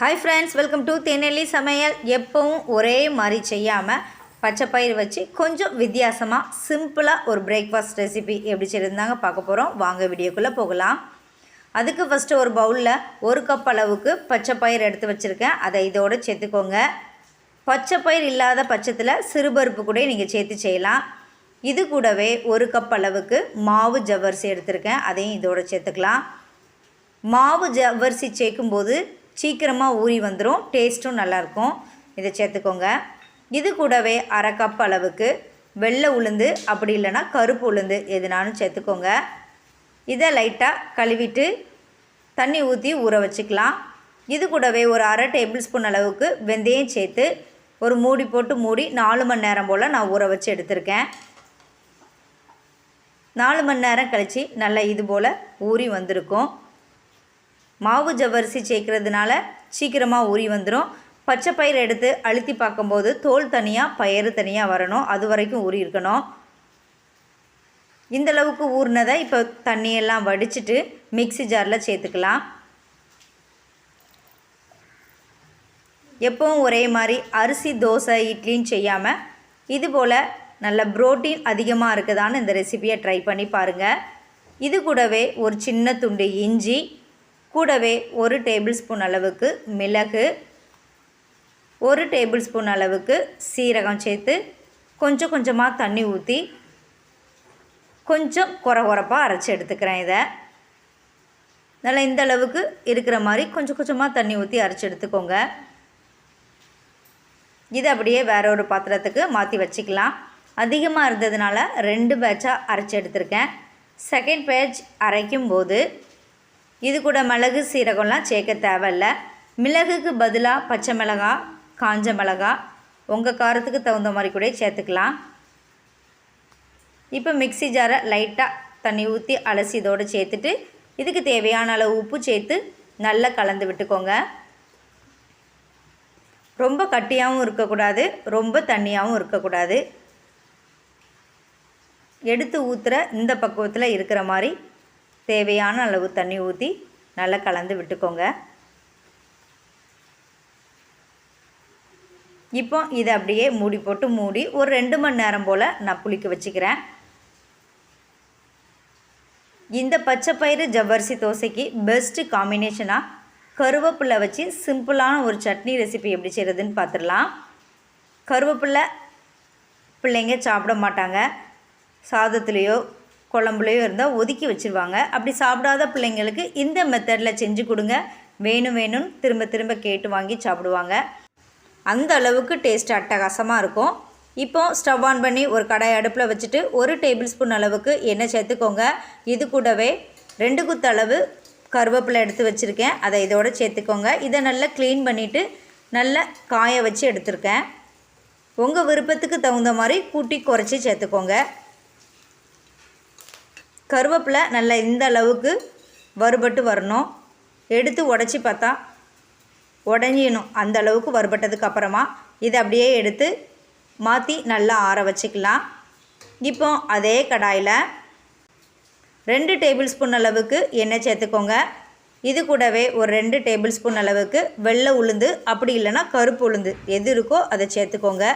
Hi friends welcome to Thennelli சமையல் எப்பவும் ஒரே மாதிரி செய்யாமல் பச்சை பயிர் வச்சு கொஞ்சம் வித்தியாசமாக சிம்பிளாக ஒரு பிரேக்ஃபாஸ்ட் ரெசிபி எப்படி செய்யிருந்தாங்க பார்க்க போகிறோம் வாங்க வீடியோக்குள்ளே போகலாம். அதுக்கு ஃபஸ்ட்டு ஒரு பவுலில் ஒரு கப் அளவுக்கு பச்சை பயிர் எடுத்து வச்சுருக்கேன். அதை இதோடு சேர்த்துக்கோங்க. பச்சை பயிர் இல்லாத பட்சத்தில் சிறுபருப்பு கூட நீங்கள் சேர்த்து செய்யலாம். இது கூடவே ஒரு கப் அளவுக்கு மாவு ஜவ்வரிசி எடுத்திருக்கேன். அதையும் இதோட சேர்த்துக்கலாம். மாவு ஜவ்வரிசி சேர்க்கும்போது சீக்கிரமாக ஊறி வந்துடும் டேஸ்ட்டும் நல்லாயிருக்கும் இதை சேர்த்துக்கோங்க. இது கூடவே அரை கப் அளவுக்கு வெள்ளை உளுந்து அப்படி இல்லைன்னா கருப்பு உளுந்து எதுனாலும் சேர்த்துக்கோங்க. இதை லைட்டாக கழுவிட்டு தண்ணி ஊற்றி ஊற வச்சுக்கலாம். இது கூடவே ஒரு அரை டேபிள் ஸ்பூன் அளவுக்கு வெந்தயம் சேர்த்து ஒரு மூடி போட்டு மூடி நாலு மணி நேரம் போல் நான் ஊற வச்சு எடுத்திருக்கேன். நாலு மணி நேரம் கழித்து நல்லா இது போல் ஊறி வந்திருக்கும். மாவு ஜவ்வரிசி சேர்க்கறதுனால சீக்கிரமாக ஊறி வந்துடும் பச்சை பயிர் எடுத்து அழுத்தி பார்க்கும்போது தோல் தனியாக பயிறு தனியாக வரணும். அது வரைக்கும் ஊறி இருக்கணும். இந்த அளவுக்கு ஊறினதை இப்போ தண்ணியெல்லாம் வடிச்சிட்டு மிக்ஸி ஜாரில் சேர்த்துக்கலாம். எப்பவும் ஒரே மாதிரி அரிசி தோசை இட்லின்னு செய்யாமல் இது போல் நல்ல புரோட்டீன் அதிகமாக இருக்குதான்னு இந்த ரெசிபியை ட்ரை பண்ணி பாருங்கள் இது கூடவே ஒரு சின்ன துண்டு இஞ்சி கூடவே ஒரு டேபிள் ஸ்பூன் அளவுக்கு மிளகு ஒரு டேபிள் ஸ்பூன் அளவுக்கு சீரகம் சேர்த்து கொஞ்சம் கொஞ்சமாக தண்ணி ஊற்றி கொஞ்சம் குறை குறைப்பாக அரைச்சி எடுத்துக்கிறேன் இதை. நல்லா இந்த அளவுக்கு இருக்கிற மாதிரி கொஞ்சம் கொஞ்சமாக தண்ணி ஊற்றி அரைச்சி எடுத்துக்கோங்க. இதை அப்படியே வேற ஒரு பாத்திரத்துக்கு மாற்றி வச்சுக்கலாம். அதிகமாக இருந்ததுனால ரெண்டு பேட்சாக அரைச்சி எடுத்திருக்கேன். செகண்ட் பேட்ச் அரைக்கும் போது இது கூட மிளகு சீரகம்லாம் சேர்க்க தேவையில்ல. மிளகுக்கு பதிலாக பச்சை மிளகா காஞ்ச மிளகா உங்கள் காரத்துக்கு தகுந்த மாதிரி கூட சேர்த்துக்கலாம். இப்போ மிக்ஸி ஜாரை லைட்டாக தண்ணி ஊற்றி அலசி இதோடு சேர்த்துட்டு இதுக்கு தேவையான அளவு உப்பு சேர்த்து நல்லா கலந்து விட்டுக்கோங்க. ரொம்ப கட்டியாகவும் இருக்கக்கூடாது ரொம்ப தண்ணியாகவும் இருக்கக்கூடாது. எடுத்து ஊற்றுற இந்த பக்குவத்தில் இருக்கிற மாதிரி தேவையான அளவு தண்ணி ஊற்றி நல்லா கலந்து விட்டுக்கோங்க. இப்போ இதை அப்படியே மூடி போட்டு மூடி ஒரு ரெண்டு மணி நேரம் போல் நான் புளிக்க வச்சுக்கிறேன். இந்த பச்சை பயிறு ஜவ்வரிசி தோசைக்கு பெஸ்ட்டு காம்பினேஷனாக கருவேப்பிலை வச்சு சிம்பிளான ஒரு சட்னி ரெசிபி எப்படி செய்கிறதுன்னு பார்த்துடலாம் கருவேப்பிலை பிள்ளைங்க சாப்பிட மாட்டாங்க. சாதத்துலேயோ குழம்புலையோ இருந்தால் ஒதுக்கி வச்சுருவாங்க. அப்படி சாப்பிடாத பிள்ளைங்களுக்கு இந்த மெத்தடில் செஞ்சு கொடுங்க. வேணும் வேணும்னு திரும்ப திரும்ப கேட்டு வாங்கி சாப்பிடுவாங்க. அந்த அளவுக்கு டேஸ்ட் அட்டகாசமாக இருக்கும். இப்போ ஸ்டவ் ஆன் பண்ணி ஒரு கடாய் அடுப்பில் வச்சுட்டு ஒரு டேபிள் ஸ்பூன் அளவுக்கு எண்ணெய் சேர்த்துக்கோங்க. இது கூடவே ரெண்டு குத்து அளவு கருவேப்பிலை எடுத்து வச்சுருக்கேன். அதை இதோட சேர்த்துக்கோங்க. இதை நல்லா க்ளீன் பண்ணிவிட்டு நல்லா காய வச்சு எடுத்திருக்கேன். உங்கள் விருப்பத்துக்கு தகுந்த மாதிரி கூட்டி குறைச்சி சேர்த்துக்கோங்க. கருவேப்பிலை நல்லா இந்த அளவுக்கு வறுபட்டு வரணும். எடுத்து உடச்சி பார்த்தா உடஞ்சிடணும். அந்த அளவுக்கு வறுபட்டதுக்கு அப்புறமா இதை அப்படியே எடுத்து மாற்றி நல்லா ஆற வச்சுக்கலாம். இப்போ அதே கடாயில் ரெண்டு டேபிள் ஸ்பூன் அளவுக்கு எண்ணெய் சேர்த்துக்கோங்க. இது கூடவே ஒரு ரெண்டு டேபிள் ஸ்பூன் அளவுக்கு வெள்ளை உளுந்து அப்படி இல்லைன்னா கருப்பு உளுந்து எது இருக்கோ அதை சேர்த்துக்கோங்க.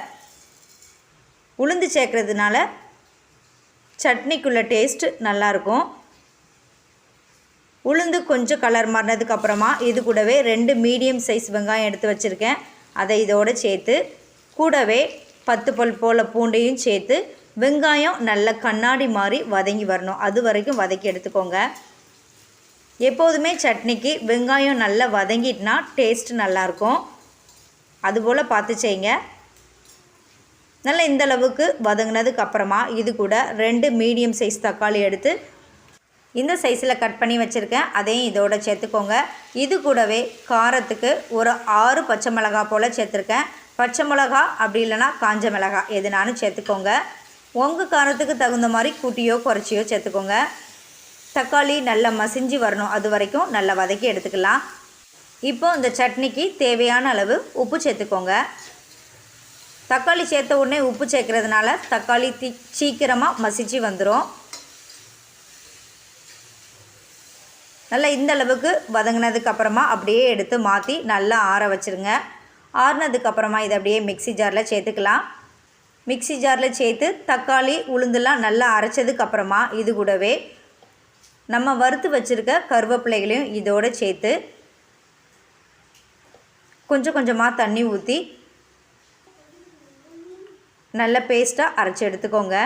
உளுந்து சேர்க்குறதுனால சட்னிக்குள்ள டேஸ்ட்டு நல்லாயிருக்கும் உளுந்து கொஞ்சம் கலர் மாறினதுக்கப்புறமா இது கூடவே ரெண்டு மீடியம் சைஸ் வெங்காயம் எடுத்து வச்சுருக்கேன். அதை இதோடு சேர்த்து கூடவே பத்து பல் போல் பூண்டையும் சேர்த்து வெங்காயம் நல்ல கண்ணாடி மாதிரி வதங்கி வரணும். அது வரைக்கும் வதக்கி எடுத்துக்கோங்க. எப்போதுமே சட்னிக்கு வெங்காயம் நல்லா வதங்கிட்டுனா டேஸ்ட் நல்லாயிருக்கும் அதுபோல் பார்த்து செய்யுங்க. நல்லா இந்தளவுக்கு வதங்கினதுக்கு அப்புறமா இது கூட ரெண்டு மீடியம் சைஸ் தக்காளி எடுத்து இந்த சைஸில் கட் பண்ணி வச்சுருக்கேன். அதையும் இதோட சேர்த்துக்கோங்க. இது கூடவே காரத்துக்கு ஒரு ஆறு பச்சை மிளகா போல் சேர்த்துருக்கேன். பச்சை மிளகா அப்படி இல்லைன்னா காஞ்ச மிளகா எதுனாலும் சேர்த்துக்கோங்க. உங்கள் காரத்துக்கு தகுந்த மாதிரி கூட்டியோ குறைச்சியோ சேர்த்துக்கோங்க. தக்காளி நல்லா மசிஞ்சு வரணும். அது வரைக்கும் நல்லா வதக்கி எடுத்துக்கலாம். இப்போ இந்த சட்னிக்கு தேவையான அளவு உப்பு சேர்த்துக்கோங்க. தக்காளி சேர்த்த உடனே உப்பு சேர்க்கறதுனால தக்காளி தி சீக்கிரமாக மசிச்சு வந்துடும் நல்லா இந்த அளவுக்கு வதங்கினதுக்கு அப்புறமா அப்படியே எடுத்து மாற்றி நல்லா ஆற வச்சுருங்க. ஆறுனதுக்கப்புறமா இதை அப்படியே மிக்ஸி ஜாரில் சேர்த்துக்கலாம். மிக்ஸி ஜாரில் சேர்த்து தக்காளி உளுந்துலாம் நல்லா அரைச்சதுக்கப்புறமா இது கூடவே நம்ம வறுத்து வச்சுருக்க கருவேப்பிலைகளையும் இதோடு சேர்த்து கொஞ்சம் கொஞ்சமாக தண்ணி ஊற்றி நல்ல பேஸ்ட்டாக அரைச்சி எடுத்துக்கோங்க.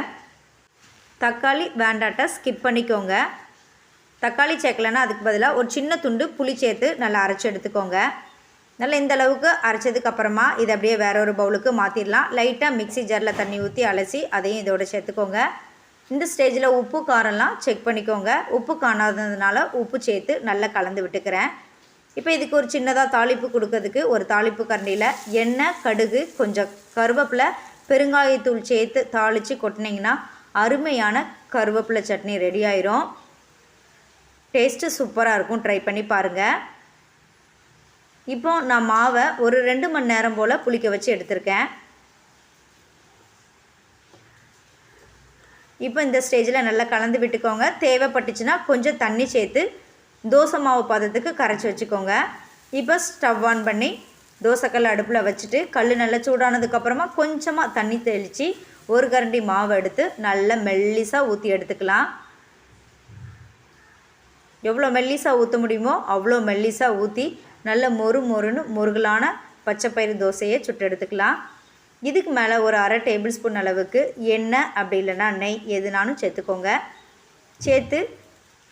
தக்காளி வேண்டாட்டை ஸ்கிப் பண்ணிக்கோங்க. தக்காளி சேர்க்கலன்னா அதுக்கு பதிலாக ஒரு சின்ன துண்டு புளி சேர்த்து நல்லா அரைச்சி எடுத்துக்கோங்க. நல்லா இந்த அளவுக்கு அரைச்சதுக்கு அப்புறமா இதை அப்படியே வேற ஒரு பவுலுக்கு மாற்றிடலாம் லைட்டாக மிக்ஸி ஜாரில் தண்ணி ஊற்றி அலசி அதையும் இதோட சேர்த்துக்கோங்க. இந்த ஸ்டேஜில் உப்பு காரம்லாம் செக் பண்ணிக்கோங்க. உப்பு காணாததுனால உப்பு சேர்த்து நல்லா கலந்து விட்டுக்கிறேன். இப்போ இதுக்கு ஒரு சின்னதாக தாளிப்பு கொடுக்கறதுக்கு ஒரு தாளிப்பு கரண்டியில் எண்ணெய் கடுகு கொஞ்சம் கருவேப்பிலை பெருங்காயத்தூள் சேர்த்து தாளித்து கொட்டினீங்கன்னா அருமையான கருவேப்பிலை சட்னி ரெடி ஆயிரும். டேஸ்ட்டு சூப்பராக இருக்கும். ட்ரை பண்ணி பாருங்கள் இப்போ நான் மாவை ஒரு ரெண்டு மணி நேரம் போல் புளிக்க வச்சு எடுத்திருக்கேன். இப்போ இந்த ஸ்டேஜில் நல்லா கலந்து விட்டுக்கோங்க. தேவைப்பட்டுச்சுன்னா கொஞ்சம் தண்ணி சேர்த்து தோசை மாவு பதத்துக்கு கரைச்சி வச்சுக்கோங்க. இப்போ ஸ்டவ் ஆன் பண்ணி தோசைக்கல் அடுப்பில் வச்சுட்டு கல் நல்லா சூடானதுக்கப்புறமா கொஞ்சமாக தண்ணி தெளித்து ஒரு கரண்டி மாவு எடுத்து நல்லா மெல்லிசாக ஊற்றி எடுத்துக்கலாம். எவ்வளோ மெல்லிசாக ஊற்ற முடியுமோ அவ்வளோ மெல்லிசாக ஊற்றி நல்ல மொறு மொறுன்னு முருகலான பச்சைப்பயிறு தோசையை சுட்டு எடுத்துக்கலாம். இதுக்கு மேலே ஒரு அரை டேபிள் ஸ்பூன் அளவுக்கு எண்ணெய் அப்படி இல்லைன்னா நெய் எதுனாலும் சேர்த்துக்கோங்க. சேர்த்து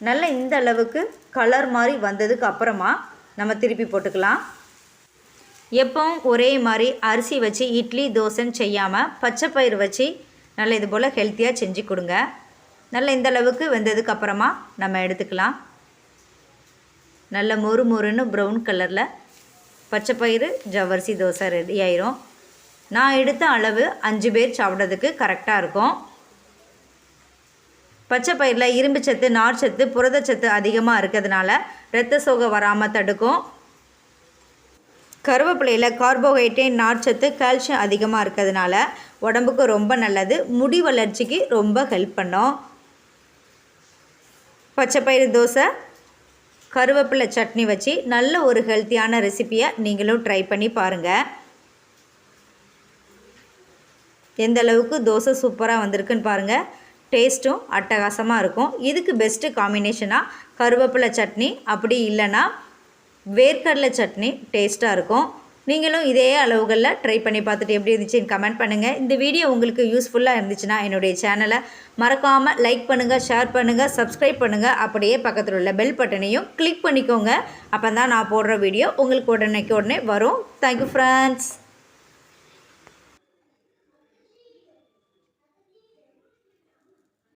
நல்ல இந்த அளவுக்கு கலர் மாதிரி வந்ததுக்கு அப்புறமா நம்ம திருப்பி போட்டுக்கலாம். எப்பவும் ஒரே மாதிரி அரிசி வச்சு இட்லி தோசைன்னு செய்யாமல் பச்சை பயிர் வச்சு நல்ல இது போல் ஹெல்த்தியாக செஞ்சு கொடுங்க. நல்ல இந்த அளவுக்கு வெந்ததுக்கு அப்புறமா நம்ம எடுத்துக்கலாம். நல்ல மொறு மொறுன்னு ப்ரௌன் கலரில் பச்சை பயிறு ஜவ்வரிசி தோசை ரெடி ஆயிரும். நான் எடுத்த அளவு அஞ்சு பேர் சாப்பிட்றதுக்கு கரெக்டாக இருக்கும். பச்சை பயிரில் இரும்பு சத்து நார் சத்து புரதச்சத்து அதிகமாக இருக்கிறதுனால இரத்த சோகை வராமல் தடுக்கும். கருவேப்பிலையில் கார்போஹைட்ரேட் நார்ச்சத்து கால்சியம் அதிகமாக இருக்கிறதுனால உடம்புக்கு ரொம்ப நல்லது. முடி வளர்ச்சிக்கு ரொம்ப ஹெல்ப் பண்ணும். பச்சைப்பயிறு தோசை கருவேப்பிலை சட்னி வச்சு நல்ல ஒரு ஹெல்த்தியான ரெசிப்பியை நீங்களும் ட்ரை பண்ணி பாருங்கள் எந்த அளவுக்கு தோசை சூப்பராக வந்திருக்குன்னு பாருங்கள் டேஸ்ட்டும் அட்டகாசமாக இருக்கும். இதுக்கு பெஸ்ட்டு காம்பினேஷனாக கருவேப்பிலை சட்னி அப்படி இல்லைன்னா வேர்க்கடலை சட்னி டேஸ்ட்டாக இருக்கும். நீங்களும் இதே அளவுகளில் ட்ரை பண்ணி பார்த்துட்டு எப்படி இருந்துச்சுன்னு கமெண்ட் பண்ணுங்கள் இந்த வீடியோ உங்களுக்கு யூஸ்ஃபுல்லாக இருந்துச்சுன்னா என்னுடைய சேனலை மறக்காமல் லைக் பண்ணுங்கள் ஷேர் பண்ணுங்கள் சப்ஸ்கிரைப் பண்ணுங்கள் அப்படியே பக்கத்தில் உள்ள பெல் பட்டனையும் கிளிக் பண்ணிக்கோங்க. அப்போ தான் நான் போடுற வீடியோ உங்களுக்கு உடனேக்கு உடனே வரும். Thank you friends